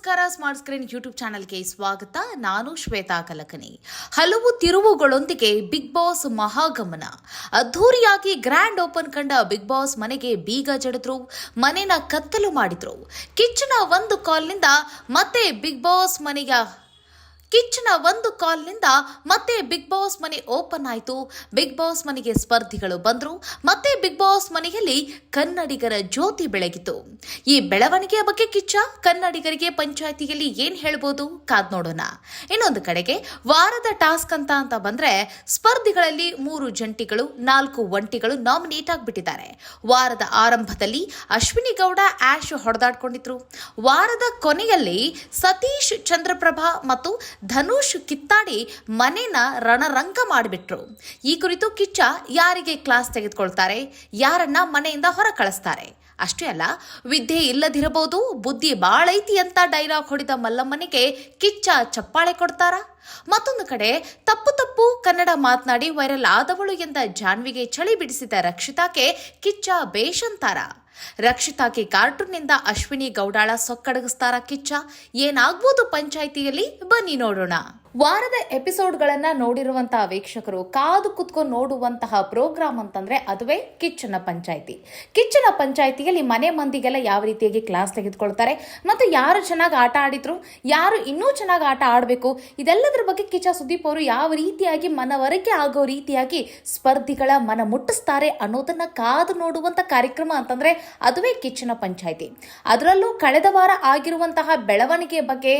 ನಮಸ್ಕಾರ smart screen YouTube ಚಾನೆಲ್ಗೆ ಸ್ವಾಗತ. ನಾನು ಶ್ವೇತಾ ಕಲಕನಿ. ಹಲವು ತಿರುವುಗಳೊಂದಿಗೆ ಬಿಗ್ ಬಾಸ್ ಮಹಾಗಮನ. ಅದ್ಧೂರಿಯಾಗಿ ಗ್ರ್ಯಾಂಡ್ ಓಪನ್ ಕಂಡ ಬಿಗ್ ಬಾಸ್ ಮನೆಗೆ ಬೀಗ ಜಡಿದ್ರು, ಮನೆನ ಕತ್ತಲು ಮಾಡಿದ್ರು. ಕಿಚ್ಚನ ಒಂದು ಕಾಲ್ನಿಂದ ಮತ್ತೆ ಬಿಗ್ ಬಾಸ್ ಮನೆಯ ಕಿಚ್ಚನ ಒಂದು ಕಾಲ್ನಿಂದ ಮತ್ತೆ ಬಿಗ್ ಬಾಸ್ ಮನೆ ಓಪನ್ ಆಯಿತು. ಬಿಗ್ ಬಾಸ್ ಮನೆಗೆ ಸ್ಪರ್ಧಿಗಳು ಬಂದರು. ಮತ್ತೆ ಬಿಗ್ ಬಾಸ್ ಮನೆಯಲ್ಲಿ ಕನ್ನಡಿಗರ ಜ್ಯೋತಿ ಬೆಳಗಿತು ಈ ಬೆಳವಣಿಗೆಯ ಬಗ್ಗೆ ಕಿಚ್ಚ ಕನ್ನಡಿಗರಿಗೆ ಪಂಚಾಯಿತಿಯಲ್ಲಿ ಏನು ಹೇಳ್ಬೋದು ಕಾದ್ ನೋಡೋಣ. ಇನ್ನೊಂದು ಕಡೆಗೆ ವಾರದ ಟಾಸ್ಕ್ ಅಂತ ಅಂತ ಬಂದ್ರೆ ಸ್ಪರ್ಧಿಗಳಲ್ಲಿ ಮೂರು ಜಂಟಿಗಳು, ನಾಲ್ಕು ಒಂಟಿಗಳು ನಾಮಿನೇಟ್ ಆಗಿಬಿಟ್ಟಿದ್ದಾರೆ. ವಾರದ ಆರಂಭದಲ್ಲಿ ಅಶ್ವಿನಿ ಗೌಡ ಆಶ್ ಹೊಡೆದಾಡ್ಕೊಂಡಿದ್ರು. ವಾರದ ಕೊನೆಯಲ್ಲಿ ಸತೀಶ್ ಚಂದ್ರಪ್ರಭಾ ಮತ್ತು ಧನುಷ್ ಕಿತ್ತಾಡಿ ಮನೆನ ರಣರಂಗ ಮಾಡಿಬಿಟ್ರು. ಈ ಕುರಿತು ಕಿಚ್ಚ ಯಾರಿಗೆ ಕ್ಲಾಸ್ ತೆಗೆದುಕೊಳ್ತಾರೆ? ಯಾರನ್ನ ಮನೆಯಿಂದ ಹೊರ ಕಳಿಸ್ತಾರೆ? ಅಷ್ಟೇ ಅಲ್ಲ, ವಿದ್ಯೆ ಇಲ್ಲದಿರಬಹುದು, ಬುದ್ಧಿ ಬಾಳೈತಿ ಅಂತ ಡೈಲಾಗ್ ಹೊಡೆದ ಮಲ್ಲಮ್ಮನಿಗೆ ಕಿಚ್ಚ ಚಪ್ಪಾಳೆ ಕೊಡ್ತಾರ? ಮತ್ತೊಂದು ಕಡೆ, ತಪ್ಪು ತಪ್ಪು ಕನ್ನಡ ಮಾತನಾಡಿ ವೈರಲ್ ಆದವಳು ಎಂದ ಜಾನ್ವಿಗೆ ಚಳಿ ಬಿಡಿಸಿದ ರಕ್ಷಿತಾಕ್ಕೆ ಕಿಚ್ಚ ಬೇಷ್ ಅಂತಾರ ರಕ್ಷಿತಾಗೆ ಕಾರ್ಟೂನ್ನಿಂದ ಅಶ್ವಿನಿ ಗೌಡಾಳ ಸೊಕ್ಕಡಗಿಸ್ತಾರ ಕಿಚ್ಚ. ಏನಾಗ್ಬೋದು ಪಂಚಾಯಿತಿಯಲ್ಲಿ? ಬನ್ನಿ ನೋಡೋಣ. ವಾರದ ಎಪಿಸೋಡ್ಗಳನ್ನ ನೋಡಿರುವಂತಹ ವೀಕ್ಷಕರು, ಕಾದು ಕುತ್ಕೊಂಡು ನೋಡುವಂತಹ ಪ್ರೋಗ್ರಾಮ್ ಅಂತಂದ್ರೆ ಅದುವೇ ಕಿಚ್ಚನ ಪಂಚಾಯಿತಿ. ಕಿಚ್ಚನ ಪಂಚಾಯಿತಿಯಲ್ಲಿ ಮನೆ ಮಂದಿಗೆಲ್ಲ ಯಾವ ರೀತಿಯಾಗಿ ಕ್ಲಾಸ್ ತೆಗೆದುಕೊಳ್ತಾರೆ, ಮತ್ತು ಯಾರು ಚೆನ್ನಾಗಿ ಆಟ ಆಡಿದ್ರು, ಯಾರು ಇನ್ನೂ ಚೆನ್ನಾಗಿ ಆಟ ಆಡಬೇಕು, ಇದೆಲ್ಲದರ ಬಗ್ಗೆ ಕಿಚ್ಚ ಸುದೀಪ್ ಅವರು ಯಾವ ರೀತಿಯಾಗಿ ಮನವರಿಕೆ ಆಗೋ ರೀತಿಯಾಗಿ ಸ್ಪರ್ಧಿಗಳ ಮನ ಮುಟ್ಟಿಸ್ತಾರೆ ಅನ್ನೋದನ್ನ ಕಾದು ನೋಡುವಂತ ಕಾರ್ಯಕ್ರಮ ಅಂತಂದ್ರೆ ಅದುವೇ ಕಿಚ್ಚನ ಪಂಚಾಯಿತಿ. ಅದರಲ್ಲೂ ಕಳೆದ ವಾರ ಆಗಿರುವಂತಹ ಬೆಳವಣಿಗೆ ಬಗ್ಗೆ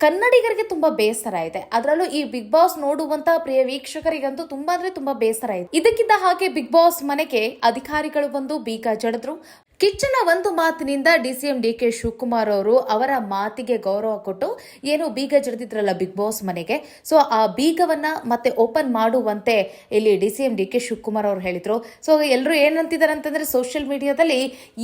ಕನ್ನಡಿಗರಿಗೆ ತುಂಬಾ ಬೇಸರ ಇದೆ. ಅದರಲ್ಲೂ ಈ ಬಿಗ್ ಬಾಸ್ ನೋಡುವಂತಹ ಪ್ರಿಯ ವೀಕ್ಷಕರಿಗಂತೂ ತುಂಬಾ ಅಂದ್ರೆ ತುಂಬಾ ಬೇಸರ ಇದೆ ಇದಕ್ಕಿದ್ದ ಹಾಗೆ ಬಿಗ್ ಬಾಸ್ ಮನೆಗೆ ಅಧಿಕಾರಿಗಳು ಬಂದು ಬೀಗ ಜಡಿದ್ರು. ಕಿಚ್ಚನ ಒಂದು ಮಾತಿನಿಂದ ಡಿಸಿಎಂ ಡಿ ಕೆ ಶಿವಕುಮಾರ್ ಅವರು ಅವರ ಮಾತಿಗೆ ಗೌರವ ಕೊಟ್ಟು ಏನು ಬೀಗ ಜರ್ದಿದ್ರಲ್ಲ ಬಿಗ್ ಬಾಸ್ ಮನೆಗೆ? ಸೊ ಆ ಬೀಗವನ್ನ ಮತ್ತೆ ಓಪನ್ ಮಾಡುವಂತೆ ಇಲ್ಲಿ ಡಿಸಿಎಂ ಡಿ ಕೆ ಶಿವಕುಮಾರ್ ಅವರು ಹೇಳಿದ್ರು. ಸೊ ಎಲ್ಲರೂ ಏನಂತಿದ್ದಾರೆ ಅಂತಂದ್ರೆ ಸೋಷಿಯಲ್ ಮೀಡಿಯಾದಲ್ಲಿ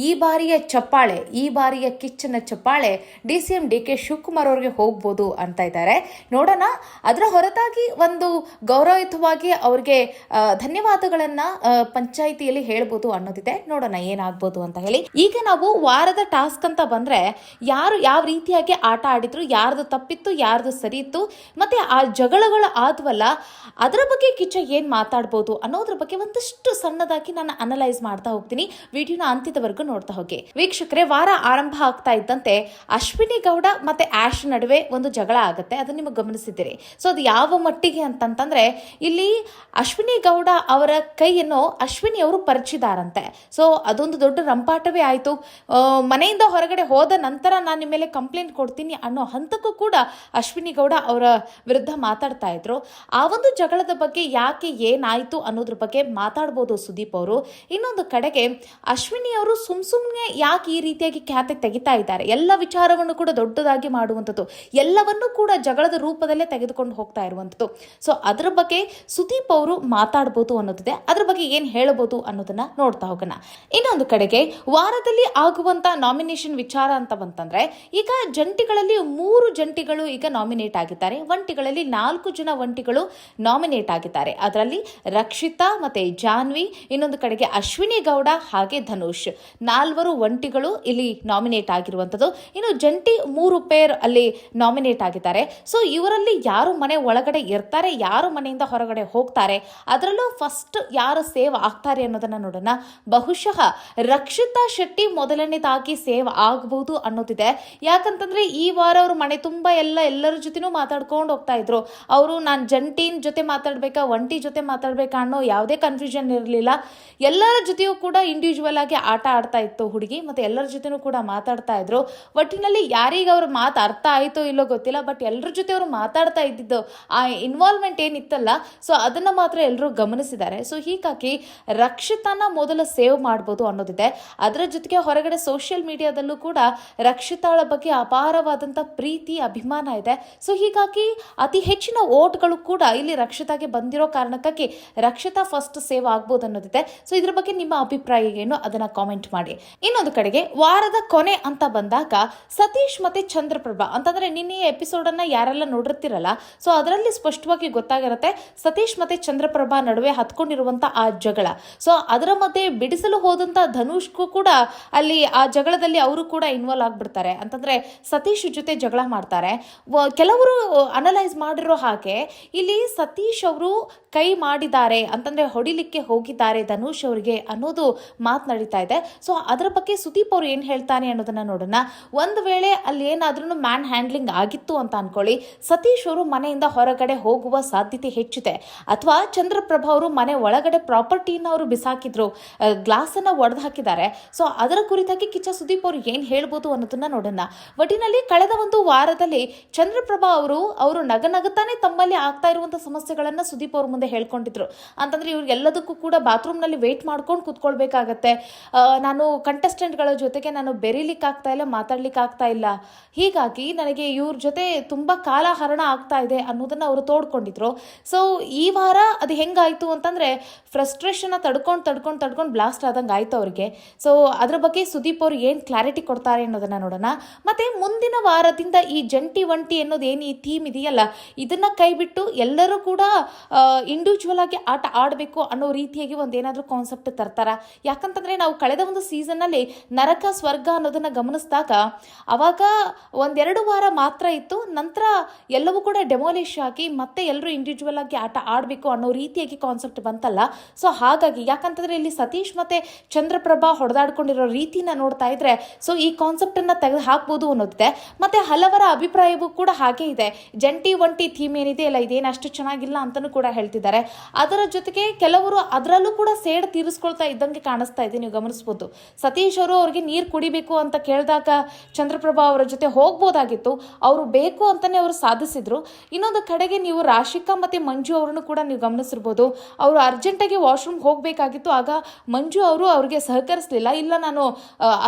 ಈ ಬಾರಿಯ ಚಪ್ಪಾಳೆ, ಈ ಬಾರಿಯ ಕಿಚ್ಚನ ಚಪ್ಪಾಳೆ ಡಿಸಿಎಂ ಡಿ ಕೆ ಶಿವಕುಮಾರ್ ಅವರಿಗೆ ಹೋಗ್ಬೋದು ಅಂತ ಇದ್ದಾರೆ. ನೋಡೋಣ, ಅದರ ಹೊರತಾಗಿ ಒಂದು ಗೌರವಯುತವಾಗಿ ಅವ್ರಿಗೆ ಧನ್ಯವಾದಗಳನ್ನು ಪಂಚಾಯಿತಿಯಲ್ಲಿ ಹೇಳ್ಬೋದು ಅನ್ನೋದಿದೆ. ನೋಡೋಣ ಏನಾಗ್ಬೋದು ಅಂತ ಈಗ ನಾವು ವಾರದ ಟಾಸ್ಕ್ ಅಂತ ಬಂದ್ರೆ ಯಾರು ಯಾವ ರೀತಿಯಾಗಿ ಆಟ ಆಡಿದ್ರು, ಯಾರ್ದು ತಪ್ಪಿತ್ತು, ಯಾರ್ದು ಸರಿ ಇತ್ತು ಮತ್ತೆ ಆ ಜಗಳಗಳು ಆದ್ವಲ್ಲ, ಅದರ ಬಗ್ಗೆ ಕಿಚ್ಚ ಏನ್ ಮಾತಾಡ್ಬೋದು ಅನ್ನೋದ್ರ ಬಗ್ಗೆ ಒಂದಷ್ಟು ಸಣ್ಣದಾಗಿ ನಾನು ಅನಲೈಸ್ ಮಾಡ್ತಾ ಹೋಗ್ತೀನಿ. ವಿಡಿಯೋನ ಅಂತ್ಯದವರೆಗೂ ನೋಡ್ತಾ ಹೋಗಿ. ವೀಕ್ಷಕರೇ, ವಾರ ಆರಂಭ ಆಗ್ತಾ ಇದ್ದಂತೆ ಅಶ್ವಿನಿ ಗೌಡ ಮತ್ತೆ ಆಶ್ ನಡುವೆ ಒಂದು ಜಗಳ ಆಗುತ್ತೆ, ಅದನ್ನ ನಿಮಗೆ ಗಮನಿಸಿದ್ದೀರಿ. ಸೊ ಅದು ಯಾವ ಮಟ್ಟಿಗೆ ಅಂತಂತಂದ್ರೆ, ಇಲ್ಲಿ ಅಶ್ವಿನಿ ಗೌಡ ಅವರ ಕೈಯನ್ನು ಅಶ್ವಿನಿ ಅವರು ಪರಿಚಿದಾರಂತೆ. ಸೊ ಅದೊಂದು ದೊಡ್ಡ ರಂಪಾಟವೇ ಆಯಿತು. ಮನೆಯಿಂದ ಹೊರಗಡೆ ಹೋದ ನಂತರ ನಾನು ನಿಮ್ಮ ಮೇಲೆ ಕಂಪ್ಲೇಂಟ್ ಕೊಡ್ತೀನಿ ಅನ್ನೋ ಹಂತಕ್ಕೂ ಕೂಡ ಅಶ್ವಿನಿ ಗೌಡ ಅವರ ವಿರುದ್ಧ ಮಾತಾಡ್ತಾ ಇದ್ರು. ಆ ಒಂದು ಜಗಳದ ಬಗ್ಗೆ ಯಾಕೆ ಏನಾಯಿತು ಅನ್ನೋದ್ರ ಬಗ್ಗೆ ಮಾತಾಡ್ಬೋದು ಸುದೀಪ್ ಅವರು. ಇನ್ನೊಂದು ಕಡೆಗೆ ಅಶ್ವಿನಿ ಅವರು ಸುಮ್ ಸುಮ್ಮನೆ ಯಾಕೆ ಈ ರೀತಿಯಾಗಿ ಖ್ಯಾತೆ ತೆಗಿತಾ ಇದ್ದಾರೆ? ಎಲ್ಲ ವಿಚಾರವನ್ನು ಕೂಡ ದೊಡ್ಡದಾಗಿ ಮಾಡುವಂಥದ್ದು, ಎಲ್ಲವನ್ನೂ ಕೂಡ ಜಗಳದ ರೂಪದಲ್ಲೇ ತೆಗೆದುಕೊಂಡು ಹೋಗ್ತಾ ಇರುವಂಥದ್ದು. ಸೊ ಅದರ ಬಗ್ಗೆ ಸುದೀಪ್ ಅವರು ಮಾತಾಡ್ಬೋದು ಅನ್ನೋದಿದೆ. ಅದ್ರ ಬಗ್ಗೆ ಏನು ಹೇಳಬಹುದು ಅನ್ನೋದನ್ನ ನೋಡ್ತಾ ಹೋಗೋಣ. ಇನ್ನೊಂದು ಕಡೆಗೆ ವಾರದಲ್ಲಿ ಆಗುವಂತ ನಾಮಿನೇಷನ್ ವಿಚಾರ ಅಂತ ಬಂತಂದರೆ, ಈಗ ಜಂಟಿಗಳಲ್ಲಿ ಮೂರು ಜಂಟಿಗಳು ಈಗ ನಾಮಿನೇಟ್ ಆಗಿದ್ದಾರೆ. ಒಂಟಿಗಳಲ್ಲಿ ನಾಲ್ಕು ಜನ ಒಂಟಿಗಳು ನಾಮಿನೇಟ್ ಆಗಿದ್ದಾರೆ. ಅದರಲ್ಲಿ ರಕ್ಷಿತಾ ಮತ್ತೆ ಜಾನ್ವಿ, ಇನ್ನೊಂದು ಕಡೆಗೆ ಅಶ್ವಿನಿ ಗೌಡ ಹಾಗೆ ಧನುಷ್. ನಾಲ್ವರು ಒಂಟಿಗಳು ಇಲ್ಲಿ ನಾಮಿನೇಟ್ ಆಗಿರುವಂಥದ್ದು. ಇನ್ನು ಜಂಟಿ ಮೂರು ಪೇರ್ ಅಲ್ಲಿ ನಾಮಿನೇಟ್ ಆಗಿದ್ದಾರೆ. ಸೊ ಇವರಲ್ಲಿ ಯಾರು ಮನೆ ಒಳಗಡೆ ಇರ್ತಾರೆ, ಯಾರು ಮನೆಯಿಂದ ಹೊರಗಡೆ ಹೋಗ್ತಾರೆ, ಅದರಲ್ಲೂ ಫಸ್ಟ್ ಯಾರು ಸೇವ್ ಆಗ್ತಾರೆ ಅನ್ನೋದನ್ನ ನೋಡೋಣ. ಬಹುಶಃ ರಕ್ಷಿತಾ ಶೆಟ್ಟಿ ಮೊದಲನೇದಾಗಿ ಸೇವ್ ಆಗಬಹುದು ಅನ್ನೋದಿದೆ. ಯಾಕಂತಂದ್ರೆ ಈ ವಾರ ಅವರು ಮನೆ ತುಂಬಾ ಎಲ್ಲ ಎಲ್ಲರ ಜೊತೆನೂ ಮಾತಾಡ್ಕೊಂಡು ಹೋಗ್ತಾ ಇದ್ರು. ಅವರು ನಾನು ಜಂಟಿನ ಜೊತೆ ಮಾತಾಡ್ಬೇಕಾ, ಒಂಟಿ ಜೊತೆ ಮಾತಾಡ್ಬೇಕಾ ಅನ್ನೋ ಯಾವುದೇ ಕನ್ಫ್ಯೂಷನ್ ಇರಲಿಲ್ಲ. ಎಲ್ಲರ ಜೊತೆಯೂ ಕೂಡ ಇಂಡಿವಿಜುವಲ್ ಆಗಿ ಆಟ ಆಡ್ತಾ ಇತ್ತು ಹುಡುಗಿ, ಮತ್ತೆ ಎಲ್ಲರ ಜೊತೆನೂ ಕೂಡ ಮಾತಾಡ್ತಾ ಇದ್ರು. ಒಟ್ಟಿನಲ್ಲಿ ಯಾರಿಗೆ ಅವ್ರ ಮಾತು ಅರ್ಥ ಆಯಿತೋ ಇಲ್ಲೋ ಗೊತ್ತಿಲ್ಲ ಬಟ್ ಎಲ್ಲರ ಜೊತೆ ಅವರು ಮಾತಾಡ್ತಾ ಇದ್ದಿದ್ದು ಆ ಇನ್ವಾಲ್ವ್ಮೆಂಟ್ ಏನಿತ್ತಲ್ಲ ಸೊ ಅದನ್ನ ಮಾತ್ರ ಎಲ್ಲರೂ ಗಮನಿಸಿದ್ದಾರೆ. ಸೊ ಹೀಗಾಗಿ ರಕ್ಷಿತಾನ ಮೊದಲು ಸೇವ್ ಮಾಡ್ಬೋದು ಅನ್ನೋದಿದೆ. ಅದರ ಜೊತೆಗೆ ಹೊರಗಡೆ ಸೋಷಿಯಲ್ ಮೀಡಿಯಾದಲ್ಲೂ ಕೂಡ ರಕ್ಷಿತಾಳ ಬಗ್ಗೆ ಅಪಾರವಾದಂಥ ಪ್ರೀತಿ, ಅಭಿಮಾನ ಇದೆ. ಸೊ ಹೀಗಾಗಿ ಅತಿ ಹೆಚ್ಚಿನ ಓಟ್ಗಳು ಕೂಡ ಇಲ್ಲಿ ರಕ್ಷಿತಾಗೆ ಬಂದಿರೋ ಕಾರಣಕ್ಕಾಗಿ ರಕ್ಷಿತಾ ಫಸ್ಟ್ ಸೇವ್ ಆಗ್ಬೋದು ಅನ್ನೋದಿದೆ. ಸೊ ಇದ್ರ ಬಗ್ಗೆ ನಿಮ್ಮ ಅಭಿಪ್ರಾಯ ಏನು? ಅದನ್ನ ಕಾಮೆಂಟ್ ಮಾಡಿ. ಇನ್ನೊಂದು ಕಡೆಗೆ, ವಾರದ ಕೊನೆ ಅಂತ ಬಂದಾಗ ಸತೀಶ್ ಮತ್ತೆ ಚಂದ್ರಪ್ರಭಾ ಅಂತಂದ್ರೆ ನಿನ್ನೆ ಎಪಿಸೋಡನ್ನು ಯಾರೆಲ್ಲ ನೋಡಿರ್ತಿರಲ್ಲ ಸೊ ಅದರಲ್ಲಿ ಸ್ಪಷ್ಟವಾಗಿ ಗೊತ್ತಾಗಿರುತ್ತೆ ಸತೀಶ್ ಮತ್ತೆ ಚಂದ್ರಪ್ರಭಾ ನಡುವೆ ಹತ್ಕೊಂಡಿರುವಂಥ ಆ ಜಗಳ. ಸೊ ಅದರ ಮಧ್ಯೆ ಬಿಡಿಸಲು ಹೋದಂಥ ಧನುಷ್ಗೂ ಕೂಡ ಅಲ್ಲಿ ಆ ಜಗಳದಲ್ಲಿ ಅವರು ಕೂಡ ಇನ್ವಾಲ್ವ್ ಆಗಿಬಿಡ್ತಾರೆ. ಅಂತಂದರೆ ಸತೀಶ್ ಜೊತೆ ಜಗಳ ಮಾಡ್ತಾರೆ. ಕೆಲವರು ಅನಲೈಸ್ ಮಾಡಿರೋ ಹಾಗೆ ಇಲ್ಲಿ ಸತೀಶ್ ಅವರು ಕೈ ಮಾಡಿದ್ದಾರೆ ಅಂತಂದರೆ ಹೊಡಿಲಿಕ್ಕೆ ಹೋಗಿದ್ದಾರೆ ಧನುಷ್ ಅವರಿಗೆ ಅನ್ನೋದು ಮಾತು ನಡೀತಾ ಇದೆ. ಸೊ ಅದರ ಬಗ್ಗೆ ಸುದೀಪ್ ಅವರು ಏನು ಹೇಳ್ತಾನೆ ಅನ್ನೋದನ್ನು ನೋಡೋಣ. ಒಂದು ವೇಳೆ ಅಲ್ಲಿ ಏನಾದ್ರೂ ಮ್ಯಾನ್ ಹ್ಯಾಂಡ್ಲಿಂಗ್ ಆಗಿತ್ತು ಅಂತ ಅನ್ಕೊಳ್ಳಿ. ಸತೀಶ್ ಅವರು ಮನೆಯಿಂದ ಹೊರಗಡೆ ಹೋಗುವ ಸಾಧ್ಯತೆ ಹೆಚ್ಚಿದೆ. ಅಥವಾ ಚಂದ್ರಪ್ರಭಾ ಅವರು ಮನೆ ಒಳಗಡೆ ಪ್ರಾಪರ್ಟಿನ ಅವರು ಬಿಸಾಕಿದ್ರು. ಗ್ಲಾಸನ್ನು ಒಡೆದು ಹಾಕಿದ್ದಾರೆ. ಸೊ ಅದರ ಕುರಿತಾಗಿ ಕಿಚ್ಚ ಸುದೀಪ್ ಅವರು ಏನು ಹೇಳ್ಬೋದು ಅನ್ನೋದನ್ನ ನೋಡೋಣ. ಒಟ್ಟಿನಲ್ಲಿ ಕಳೆದ ಒಂದು ವಾರದಲ್ಲಿ ಚಂದ್ರಪ್ರಭಾ ಅವರು ಅವರು ನಗನಗುತ್ತಾನೆ, ತಮ್ಮಲ್ಲಿ ಆಗ್ತಾ ಇರುವಂತಹ ಸಮಸ್ಯೆಗಳನ್ನ ಸುದೀಪ್ ಅವ್ರ ಮುಂದೆ ಹೇಳ್ಕೊಂಡಿದ್ರು. ಅಂತಂದ್ರೆ ಇವ್ರು ಎಲ್ಲದಕ್ಕೂ ಕೂಡ ಬಾತ್ರೂಮ್ನಲ್ಲಿ ವೇಟ್ ಮಾಡ್ಕೊಂಡು ಕುತ್ಕೊಳ್ಬೇಕಾಗತ್ತೆ. ನಾನು ಕಂಟೆಸ್ಟೆಂಟ್ಗಳ ಜೊತೆಗೆ ನಾನು ಬೆರೀಲಿಕ್ಕೆ ಆಗ್ತಾ ಇಲ್ಲ, ಮಾತಾಡ್ಲಿಕ್ಕೆ ಆಗ್ತಾ ಇಲ್ಲ. ಹೀಗಾಗಿ ನನಗೆ ಇವ್ರ ಜೊತೆ ತುಂಬಾ ಕಾಲಹರಣ ಆಗ್ತಾ ಇದೆ ಅನ್ನೋದನ್ನ ಅವರು ತೋಡ್ಕೊಂಡಿದ್ರು. ಸೊ ಈ ವಾರ ಅದು ಹೆಂಗಾಯ್ತು ಅಂತಂದ್ರೆ ಫ್ರಸ್ಟ್ರೇಷನ್ ತಡ್ಕೊಂಡು ತಡ್ಕೊಂಡು ತಡ್ಕೊಂಡು ಬ್ಲಾಸ್ಟ್ ಆದಂಗೆ ಆಯ್ತು ಅವ್ರಿಗೆ. ಸೊ ಅದ್ರ ಬಗ್ಗೆ ಸುದೀಪ್ ಅವರು ಏನು ಕ್ಲಾರಿಟಿ ಕೊಡ್ತಾರೆ ಅನ್ನೋದನ್ನು ನೋಡೋಣ. ಮತ್ತು ಮುಂದಿನ ವಾರದಿಂದ ಈ ಜಂಟಿ ಒಂಟಿ ಅನ್ನೋದು ಏನು ಈ ಥೀಮ್ ಇದೆಯಲ್ಲ, ಇದನ್ನು ಕೈಬಿಟ್ಟು ಎಲ್ಲರೂ ಕೂಡ ಇಂಡಿವಿಜುವಲ್ ಆಗಿ ಆಟ ಆಡಬೇಕು ಅನ್ನೋ ರೀತಿಯಾಗಿ ಒಂದು ಏನಾದರೂ ಕಾನ್ಸೆಪ್ಟ್ ತರ್ತಾರ. ಯಾಕಂತಂದರೆ ನಾವು ಕಳೆದ ಒಂದು ಸೀಸನ್ನಲ್ಲಿ ನರಕ, ಸ್ವರ್ಗ ಅನ್ನೋದನ್ನು ಗಮನಿಸಿದಾಗ ಆವಾಗ ಒಂದೆರಡು ವಾರ ಮಾತ್ರ ಇತ್ತು. ನಂತರ ಎಲ್ಲವೂ ಕೂಡ ಡೆಮೋಲಿಷ್ ಆಗಿ ಮತ್ತೆ ಎಲ್ಲರೂ ಇಂಡಿವಿಜುವಲ್ ಆಗಿ ಆಟ ಆಡಬೇಕು ಅನ್ನೋ ರೀತಿಯಾಗಿ ಕಾನ್ಸೆಪ್ಟ್ ಬಂತಲ್ಲ. ಸೊ ಹಾಗಾಗಿ ಯಾಕಂತಂದ್ರೆ ಇಲ್ಲಿ ಸತೀಶ್ ಮತ್ತೆ ಚಂದ್ರಪ್ರಭಾ ಹೊಡೆದಾಡ್ಕೊಂಡಿರೋ ರೀತಿನ ನೋಡ್ತಾ ಇದ್ರೆ ಸೊ ಈ ಕಾನ್ಸೆಪ್ಟನ್ನು ತೆಗೆದು ಹಾಕ್ಬೋದು ಅನ್ನೋದಿದೆ. ಮತ್ತೆ ಹಲವರ ಅಭಿಪ್ರಾಯವೂ ಕೂಡ ಹಾಗೆ ಇದೆ. ಜಂಟಿ ಒಂಟಿ ಥೀಮ್ ಏನಿದೆ ಅಲ್ಲ ಇದೇನು ಅಷ್ಟು ಚೆನ್ನಾಗಿಲ್ಲ ಅಂತಲೂ ಕೂಡ ಹೇಳ್ತಿದ್ದಾರೆ. ಅದರ ಜೊತೆಗೆ ಕೆಲವರು ಅದರಲ್ಲೂ ಕೂಡ ಸೇಡ್ ತೀರಿಸ್ಕೊಳ್ತಾ ಇದ್ದಂಗೆ ಕಾಣಿಸ್ತಾ ಇದೆ, ನೀವು ಗಮನಿಸ್ಬೋದು. ಸತೀಶ್ ಅವರು ಅವ್ರಿಗೆ ನೀರು ಕುಡಿಬೇಕು ಅಂತ ಕೇಳಿದಾಗ ಚಂದ್ರಪ್ರಭಾ ಅವರ ಜೊತೆ ಹೋಗ್ಬೋದಾಗಿತ್ತು. ಅವರು ಬೇಕು ಅಂತಲೇ ಅವರು ಸಾಧಿಸಿದ್ರು. ಇನ್ನೊಂದು ಕಡೆಗೆ ನೀವು ರಾಶಿಕಾ ಮತ್ತೆ ಮಂಜು ಅವರನ್ನು ಕೂಡ ನೀವು ಗಮನಿಸಿರ್ಬೋದು. ಅವರು ಅರ್ಜೆಂಟಾಗಿ ವಾಶ್ರೂಮ್ ಹೋಗಬೇಕಾಗಿತ್ತು. ಆಗ ಮಂಜು ಅವರು ಅವ್ರಿಗೆ ಸಹಕರಿಸಲಿಲ್ಲ. ಇಲ್ಲ ನಾನು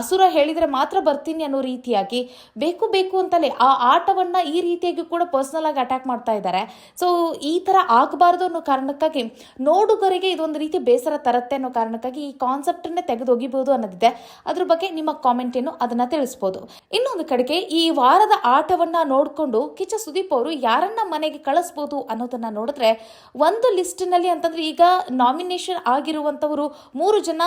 ಅಸುರ ಹೇಳಿದರೆ ಮಾತ್ರ ಬರ್ತೀನಿ ಅನ್ನೋ ರೀತಿಯಾಗಿ ಬೇಕು ಬೇಕು ಅಂತಲೇ ಆ ಆಟವನ್ನು ಈ ರೀತಿಯಾಗಿ ಕೂಡ ಪರ್ಸನಲ್ ಆಗಿ ಅಟ್ಯಾಕ್ ಮಾಡ್ತಾ ಇದ್ದಾರೆ. ಸೊ ಈ ಥರ ಆಗಬಾರ್ದು ಅನ್ನೋ ಕಾರಣಕ್ಕಾಗಿ ನೋಡುಗರಿಗೆ ಇದೊಂದು ರೀತಿ ಬೇಸರ ತರುತ್ತೆ ಅನ್ನೋ ಕಾರಣಕ್ಕಾಗಿ ಈ ಕಾನ್ಸೆಪ್ಟನ್ನೇ ತೆಗೆದೊಗಿಬೋದು ಅನ್ನೋದಿದೆ. ಅದ್ರ ಬಗ್ಗೆ ನಿಮ್ಮ ಕಾಮೆಂಟ್ ಏನು ಅದನ್ನ ತಿಳಿಸ್ಬೋದು. ಇನ್ನೊಂದು ಕಡೆಗೆ ಈ ವಾರದ ಆಟವನ್ನ ನೋಡಿಕೊಂಡು ಕಿಚ್ಚ ಸುದೀಪ್ ಅವರು ಯಾರನ್ನ ಮನೆಗೆ ಕಳಿಸ್ಬೋದು ಅನ್ನೋದನ್ನ ನೋಡಿದ್ರೆ ಒಂದು ಲಿಸ್ಟ್ನಲ್ಲಿ ಅಂತಂದ್ರೆ ಈಗ ನಾಮಿನೇಷನ್ ಆಗಿರುವಂತವರು ಮೂರು ಜನ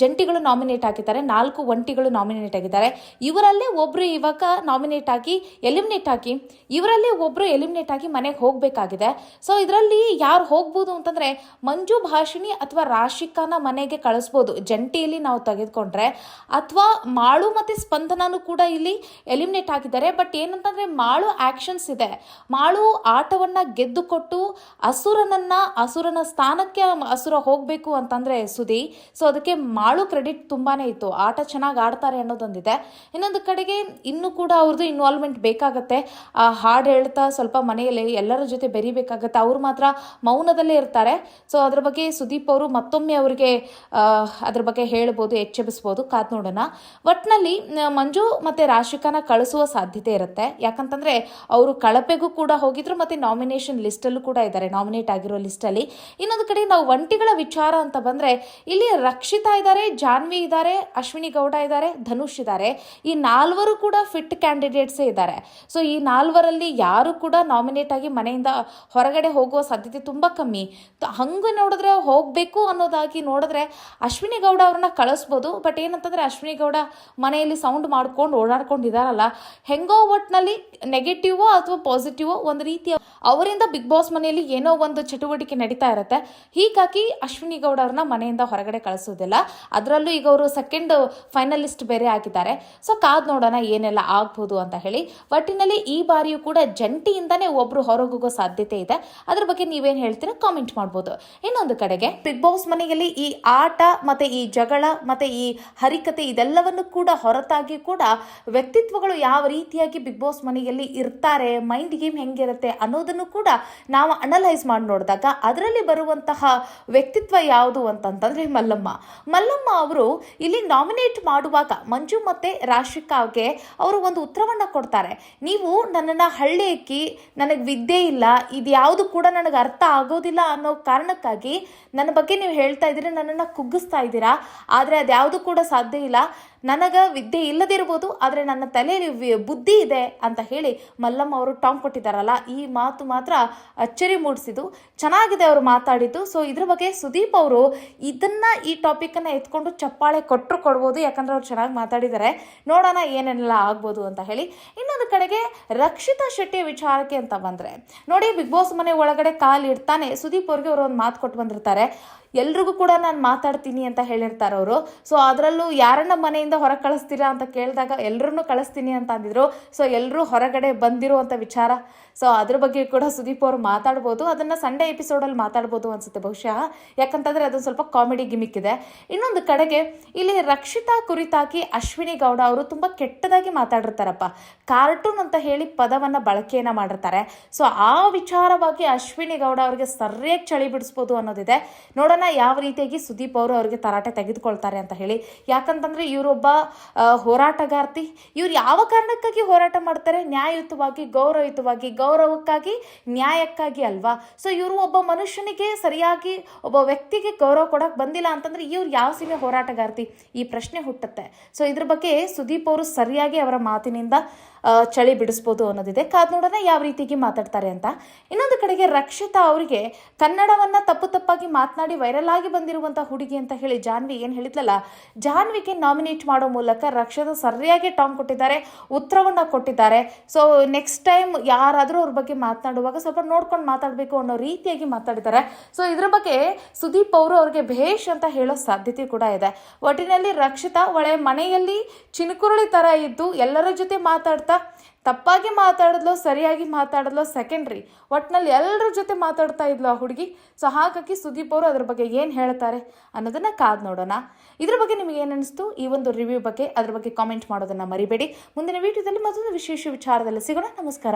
ಜಂಟಿಗಳು ನಾಮಿನೇಟ್ ಆಗಿದ್ದಾರೆ ನಾಲ್ಕು ಒಂಟಿಗಳು ನಾಮಿನೇಟ್ ಆಗಿದ್ದಾರೆ. ಇವರಲ್ಲೇ ಒಬ್ರು ಇವಾಗ ನಾಮಿನೇಟ್ ಆಗಿ ಎಲಿಮಿನೇಟ್ ಆಗಿ, ಇವರಲ್ಲೇ ಒಬ್ರು ಎಲಿಮಿನೇಟ್ ಆಗಿ ಮನೆಗೆ ಹೋಗಬೇಕಾಗಿದೆ. ಸೊ ಇದರಲ್ಲಿ ಯಾರು ಹೋಗ್ಬೋದು ಅಂತಂದ್ರೆ ಮಂಜು ಭಾಷಿಣಿ ಅಥವಾ ರಾಶಿಕಾನ ಮನೆಗೆ ಕಳಿಸ್ಬೋದು. ಜಂಟಿಯಲ್ಲಿ ನಾವು ತೆಗೆದುಕೊಂಡ್ರೆ. ಅಥವಾ ಮಾಳು ಮತ್ತೆ ಸ್ಪಂದನನು ಕೂಡ ಇಲ್ಲಿ ಎಲಿಮಿನೇಟ್ ಆಗಿದ್ದಾರೆ. ಬಟ್ ಏನಂತಂದ್ರೆ ಮಾಳು ಆಕ್ಷನ್ಸ್ ಇದೆ. ಮಾಳು ಆಟವನ್ನ ಗೆದ್ದುಕೊಟ್ಟು ಅಸುರನನ್ನ, ಅಸುರನ ಸ್ಥಾನಕ್ಕೆ ಅಸುರ ಹೋಗ್ಬೇಕು ಅಂತಂದ್ರೆ ಸುದಿ ಸೊ ಅದಕ್ಕೆ ಮಾಳು ಕ್ರೆಡಿಟ್ ತುಂಬಾನೇ ಇತ್ತು. ಆಟ ಚೆನ್ನಾಗಿ ಆಡ್ತಾರೆ ಅನ್ನೋದೊಂದಿದೆ. ಇನ್ನೊಂದು ಕಡೆಗೆ ಇನ್ನೂ ಕೂಡ ಅವ್ರದ್ದು ಇನ್ವಾಲ್ವ್ಮೆಂಟ್ ಬೇಕಾಗತ್ತೆ. ಆ ಹಾಡು ಹೇಳ್ತಾ ಸ್ವಲ್ಪ ಮನೆಯಲ್ಲಿ ಎಲ್ಲರ ಜೊತೆ ಬೆರಿಬೇಕಾಗತ್ತೆ. ಅವ್ರು ಮಾತ್ರ ಮೌನದಲ್ಲೇ ಇರ್ತಾರೆ. ಸೊ ಅದ್ರ ಬಗ್ಗೆ ಸುದೀಪ್ ಅವರು ಮತ್ತೊಮ್ಮೆ ಅವರಿಗೆ ಅದ್ರ ಬಗ್ಗೆ ಹೇಳ್ಬೋದು, ಎಚ್ಚೆಬಿಸ್ಬೋದು, ಕಾದ್ ನೋಡೋಣ. ಒಟ್ನಲ್ಲಿ ಮಂಜು ಮತ್ತೆ ರಾಶಿಕಾನ ಕಳಿಸುವ ಸಾಧ್ಯತೆ ಇರುತ್ತೆ. ಯಾಕಂತಂದ್ರೆ, ಅವರು ಕಳಪೆಗೂ ಕೂಡ ಹೋಗಿದ್ರು ಮತ್ತೆ ನಾಮಿನೇಷನ್ ಲಿಸ್ಟಲ್ಲೂ ಕೂಡ ಇದ್ದಾರೆ. ನಾಮಿನೇಟ್ ಆಗಿರೋ ಲಿಸ್ಟಲ್ಲಿ ಇನ್ನೊಂದು ಕಡೆ ನಾವು ಒಂಟಿಗಳ ವಿಚಾರ ಅಂತ ಬಂದ್ರೆ, ಇಲ್ಲಿ ರಕ್ಷಿತಾ ಇದ್ದಾರೆ, ಜಾನ್ವಿ ಇದ್ದಾರೆ, ಅಶ್ವಿನಿ ಗೌಡ ಇದ್ದಾರೆ, ಧನುಷ್ ಇದ್ದಾರೆ. ಈ ನಾಲ್ವರು ಕೂಡ ಫಿಟ್ ಕ್ಯಾಂಡಿಡೇಟ್ಸೇ ಇದ್ದಾರೆ. ಸೊ ಈ ನಾಲ್ವರಲ್ಲಿ ಯಾರು ಕೂಡ ನಾಮಿನೇಟ್ ಆಗಿ ಮನೆಯಿಂದ ಹೊರಗಡೆ ಹೋಗುವ ಸಾಧ್ಯತೆ ತುಂಬ ಕಮ್ಮಿ. ಹಂಗೆ ನೋಡಿದ್ರೆ ಹೋಗಬೇಕು ಅನ್ನೋದಾಗಿ ನೋಡಿದ್ರೆ ಅಶ್ವಿನಿ ಗೌಡ ಅವ್ರನ್ನ ಕಳಿಸ್ಬೋದು. ಬಟ್ ಏನಂತಂದ್ರೆ ಅಶ್ವಿನಿ ಗೌಡ ಮನೆಯಲ್ಲಿ ಸೌಂಡ್ ಮಾಡ್ಕೊಂಡು ಇದ್ದಾರಲ್ಲ ಹೆಂಗೋ ಒಟ್ನಲ್ಲಿ ನೆಗೆಟಿವೋ ಅಥವಾ ಪಾಸಿಟಿವೋ ಒಂದು ರೀತಿಯ ಅವರಿಂದ ಬಿಗ್ ಬಾಸ್ ಮನೆಯಲ್ಲಿ ಏನೋ ಒಂದು ಚಟುವಟಿಕೆ ನಡೀತಾ ಇರುತ್ತೆ. ಹೀಗಾಗಿ ಅಶ್ವಿನಿ ಗೌಡ ಅವ್ರನ್ನ ಮನೆಯಿಂದ ಹೊರಗಡೆ ಕಳಿಸೋದಿಲ್ಲ. ಅದರಲ್ಲೂ ಈಗ ಅವರು ಸೆಕೆಂಡ್ ಫೈನಲಿಸ್ಟ್ ಬೇರೆ ಆಗಿದ್ದಾರೆ. ಸೊ ಕಾದ್ ನೋಡೋಣ ಏನೆಲ್ಲ ಆಗ್ಬೋದು ಅಂತ ಹೇಳಿ. ಒಟ್ಟಿನಲ್ಲಿ ಈ ಬಾರಿಯೂ ಕೂಡ ಜಂಟಿಯಿಂದನೇ ಒಬ್ರು ಹೊರಗೋಗೋ ಸಾಧ್ಯತೆ ಇದೆ. ಅದ್ರ ಬಗ್ಗೆ ನೀವೇನು ಹೇಳ್ತೀರಾ ಕಾಮೆಂಟ್ ಮಾಡ್ಬೋದು. ಇನ್ನೊಂದು ಕಡೆಗೆ ಬಿಗ್ ಬಾಸ್ ಮನೆಯಲ್ಲಿ ಈ ಆಟ ಮತ್ತೆ ಈ ಜಗಳ ಮತ್ತೆ ಈ ಹರಿಕತೆ ಇದೆಲ್ಲವನ್ನು ಕೂಡ ಹೊರತಾಗಿ ಕೂಡ ವ್ಯಕ್ತಿತ್ವಗಳು ಯಾವ ರೀತಿಯಾಗಿ ಬಿಗ್ ಬಾಸ್ ಮನೆಯಲ್ಲಿ ಇರ್ತಾರೆ ಮೈಂಡ್ ಗೇಮ್ ಹೆಂಗಿರುತ್ತೆ ಅನ್ನೋದನ್ನು ಕೂಡ ನಾವು ಅನಲೈಸ್ ಮಾಡಿ ನೋಡಿದಾಗ ಅದರಲ್ಲಿ ಬರುವಂತಹ ವ್ಯಕ್ತಿತ್ವ ಯಾವುದು ಅಂತಂತಂದ್ರೆ ಮಲ್ಲಮ್ಮ. ಮಲ್ಲಮ್ಮ ಅವರು ಇಲ್ಲಿ ನಾಮಿನೇಟ್ ಮಾಡುವಾಗ ಮಂಜು ಮತ್ತೆ ರಾಶಿಕಾಗೆ ಅವರು ಒಂದು ಉತ್ತರವನ್ನು ಕೊಡ್ತಾರೆ. ನೀವು ನನ್ನನ್ನು ಹಳ್ಳಿ ಎಕ್ಕಿ ನನಗೆ ವಿದ್ಯೆ ಇಲ್ಲ, ಇದು ಯಾವುದು ಕೂಡ ನನಗೆ ಅರ್ಥ ಆಗೋದಿಲ್ಲ ಅನ್ನೋ ಕಾರಣಕ್ಕಾಗಿ ನನ್ನ ಬಗ್ಗೆ ನೀವು ಹೇಳ್ತಾ ಇದ್ದೀರಿ, ನನ್ನನ್ನು ಕುಗ್ಗಿಸ್ತಾ ಇದ್ದೀರಾ, ಆದರೆ ಅದ್ಯಾವುದು ಕೂಡ ಸಾಧ್ಯ ಇಲ್ಲ. ನನಗೆ ವಿದ್ಯೆ ಇಲ್ಲದಿರ್ಬೋದು, ಆದರೆ ನನ್ನ ತಲೆಯಲ್ಲಿ ಬುದ್ಧಿ ಇದೆ ಅಂತ ಹೇಳಿ ಮಲ್ಲಮ್ಮ ಅವರು ಟಾಂಗ್ ಕೊಟ್ಟಿದ್ದಾರಲ್ಲ, ಈ ಮಾತು ಮಾತ್ರ ಅಚ್ಚರಿ ಮೂಡಿಸಿದ್ದು. ಚೆನ್ನಾಗಿದೆ ಅವರು ಮಾತಾಡಿದ್ದು. ಸೊ ಇದ್ರ ಬಗ್ಗೆ ಸುದೀಪ್ ಅವರು ಇದನ್ನ ಈ ಟಾಪಿಕನ್ನು ಎತ್ಕೊಂಡು ಚಪ್ಪಾಳೆ ಕೊಟ್ಟರು ಕೊಡ್ಬೋದು, ಯಾಕಂದ್ರೆ ಅವ್ರು ಚೆನ್ನಾಗಿ ಮಾತಾಡಿದ್ದಾರೆ. ನೋಡೋಣ ಏನೇನೆಲ್ಲ ಆಗ್ಬೋದು ಅಂತ ಹೇಳಿ. ಇನ್ನೊಂದು ಕಡೆಗೆ ರಕ್ಷಿತಾ ಶೆಟ್ಟಿ ವಿಚಾರಕ್ಕೆ ಅಂತ ಬಂದರೆ, ನೋಡಿ, ಬಿಗ್ ಬಾಸ್ ಮನೆ ಒಳಗಡೆ ಕಾಲು ಇಡ್ತಾನೆ. ಸುದೀಪ್ ಅವ್ರಿಗೆ ಅವರು ಒಂದು ಮಾತು ಕೊಟ್ಟು ಬಂದಿರ್ತಾರೆ. ಎಲ್ರಿಗೂ ಕೂಡ ನಾನು ಮಾತಾಡ್ತೀನಿ ಅಂತ ಹೇಳಿರ್ತಾರೆ ಅವರು ಸೊ ಅದರಲ್ಲೂ ಯಾರನ್ನ ಮನೆಯಿಂದ ಹೊರಗೆ ಕಳಿಸ್ತೀರಾ ಅಂತ ಕೇಳಿದಾಗ ಎಲ್ಲರನ್ನೂ ಕಳಿಸ್ತೀನಿ ಅಂತ ಅಂದಿದ್ರು. ಸೊ ಎಲ್ಲರೂ ಹೊರಗಡೆ ಬಂದಿರುವಂಥ ವಿಚಾರ. ಸೊ ಅದ್ರ ಬಗ್ಗೆ ಕೂಡ ಸುದೀಪ್ ಅವರು ಮಾತಾಡ್ಬೋದು. ಅದನ್ನು ಸಂಡೇ ಎಪಿಸೋಡಲ್ಲಿ ಮಾತಾಡ್ಬೋದು ಅನ್ಸುತ್ತೆ ಬಹುಶಃ. ಯಾಕಂತಂದರೆ ಅದೊಂದು ಸ್ವಲ್ಪ ಕಾಮಿಡಿ ಗಿಮಿಕ್ ಇದೆ. ಇನ್ನೊಂದು ಕಡೆಗೆ ಇಲ್ಲಿ ರಕ್ಷಿತಾ ಕುರಿತಾಗಿ ಅಶ್ವಿನಿ ಗೌಡ ಅವರು ತುಂಬ ಕೆಟ್ಟದಾಗಿ ಮಾತಾಡಿರ್ತಾರಪ್ಪ. ಕಾರ್ಟೂನ್ ಅಂತ ಹೇಳಿ ಪದವನ್ನು ಬಳಕೆಯನ್ನು ಮಾಡಿರ್ತಾರೆ. ಸೊ ಆ ವಿಚಾರವಾಗಿ ಅಶ್ವಿನಿ ಗೌಡ ಅವರಿಗೆ ಸರಿಯಾಗಿ ಚಳಿ ಬಿಡಿಸ್ಬೋದು ಅನ್ನೋದಿದೆ. ನೋಡೋಣ ಯಾವ ರೀತಿಯಾಗಿ ಸುದೀಪ್ ಅವರು ಅವರಿಗೆ ತರಾಟೆ ತೆಗೆದುಕೊಳ್ತಾರೆ ಅಂತ ಹೇಳಿ. ಯಾಕಂತಂದ್ರೆ ಇವರೊಬ್ಬ ಹೋರಾಟಗಾರ್ತಿ. ಇವ್ರು ಯಾವ ಕಾರಣಕ್ಕಾಗಿ ಹೋರಾಟ ಮಾಡ್ತಾರೆ? ನ್ಯಾಯಯುತವಾಗಿ, ಗೌರವಯುತವಾಗಿ, ಗೌರವಕ್ಕಾಗಿ, ನ್ಯಾಯಕ್ಕಾಗಿ ಅಲ್ವಾ? ಸೊ ಇವರು ಒಬ್ಬ ಮನುಷ್ಯನಿಗೆ ಸರಿಯಾಗಿ ಒಬ್ಬ ವ್ಯಕ್ತಿಗೆ ಗೌರವ ಕೊಡಕ್ಕೆ ಬಂದಿಲ್ಲ ಅಂತಂದ್ರೆ ಇವ್ರು ಯಾವ ಸೀಮೆ ಹೋರಾಟಗಾರ್ತಿ? ಈ ಪ್ರಶ್ನೆ ಹುಟ್ಟುತ್ತೆ. ಸೊ ಇದ್ರ ಬಗ್ಗೆ ಸುದೀಪ್ ಅವರು ಸರಿಯಾಗಿ ಅವರ ಮಾತಿನಿಂದ ಚಳಿ ಬಿಡಿಸ್ಬೋದು ಅನ್ನೋದಿದೆ. ಕಾದ್ ನೋಡೋಣ ಯಾವ ರೀತಿಗೆ ಮಾತಾಡ್ತಾರೆ ಅಂತ. ಇನ್ನೊಂದು ಕಡೆಗೆ ರಕ್ಷಿತಾ ಅವರಿಗೆ ಕನ್ನಡವನ್ನ ತಪ್ಪು ತಪ್ಪಾಗಿ ಮಾತನಾಡಿ ವೈರಲ್ ಆಗಿ ಬಂದಿರುವಂಥ ಹುಡುಗಿ ಅಂತ ಹೇಳಿ ಜಾನ್ವಿ ಏನು ಹೇಳಿದ್ಲಲ್ಲ, ಜಾನ್ವಿಗೆ ನಾಮಿನೇಟ್ ಮಾಡೋ ಮೂಲಕ ರಕ್ಷಿತಾ ಸರಿಯಾಗಿ ಟಾಂಗ್ ಕೊಟ್ಟಿದ್ದಾರೆ, ಉತ್ತರವನ್ನು ಕೊಟ್ಟಿದ್ದಾರೆ. ಸೊ ನೆಕ್ಸ್ಟ್ ಟೈಮ್ ಯಾರಾದರೂ ಅವ್ರ ಬಗ್ಗೆ ಮಾತನಾಡುವಾಗ ಸ್ವಲ್ಪ ನೋಡ್ಕೊಂಡು ಮಾತಾಡಬೇಕು ಅನ್ನೋ ರೀತಿಯಾಗಿ ಮಾತಾಡಿದ್ದಾರೆ. ಸೊ ಇದ್ರ ಬಗ್ಗೆ ಸುದೀಪ್ ಅವರು ಅವ್ರಿಗೆ ಭೇಷ್ ಅಂತ ಹೇಳೋ ಸಾಧ್ಯತೆ ಕೂಡ ಇದೆ. ಒಟ್ಟಿನಲ್ಲಿ ರಕ್ಷಿತಾ ಒಳ್ಳೆ ಮನೆಯಲ್ಲಿ ಚಿನುಕುರುಳಿ ಥರ ಇದ್ದು ಎಲ್ಲರ ಜೊತೆ ಮಾತಾಡ್ತಾ ತಪ್ಪಾಗಿ ಮಾತಾಡಿದ್ಲು, ಸರಿಯಾಗಿ ಮಾತಾಡಿದ್ಲು ಸೆಕೆಂಡ್ರಿ ಒಟ್ನಲ್ಲಿ ಎಲ್ಲರ ಜೊತೆ ಮಾತಾಡ್ತಾ ಇದ್ಲು ಆ ಹುಡುಗಿ. ಸೊ ಹಾಗಾಗಿ ಸುದೀಪ್ ಅವರು ಅದ್ರ ಬಗ್ಗೆ ಏನು ಹೇಳ್ತಾರೆ ಅನ್ನೋದನ್ನ ಕಾದ್ ನೋಡೋಣ. ಇದ್ರ ಬಗ್ಗೆ ನಿಮಗೆ ಏನು ಅನಿಸ್ತು? ಈ ಒಂದು ರಿವ್ಯೂ ಬಗ್ಗೆ ಅದ್ರ ಬಗ್ಗೆ ಕಾಮೆಂಟ್ ಮಾಡೋದನ್ನ ಮರಿಬೇಡಿ. ಮುಂದಿನ ವಿಡಿಯೋದಲ್ಲಿ ಮತ್ತೊಂದು ವಿಶೇಷ ವಿಚಾರದಲ್ಲಿ ಸಿಗೋಣ. ನಮಸ್ಕಾರ.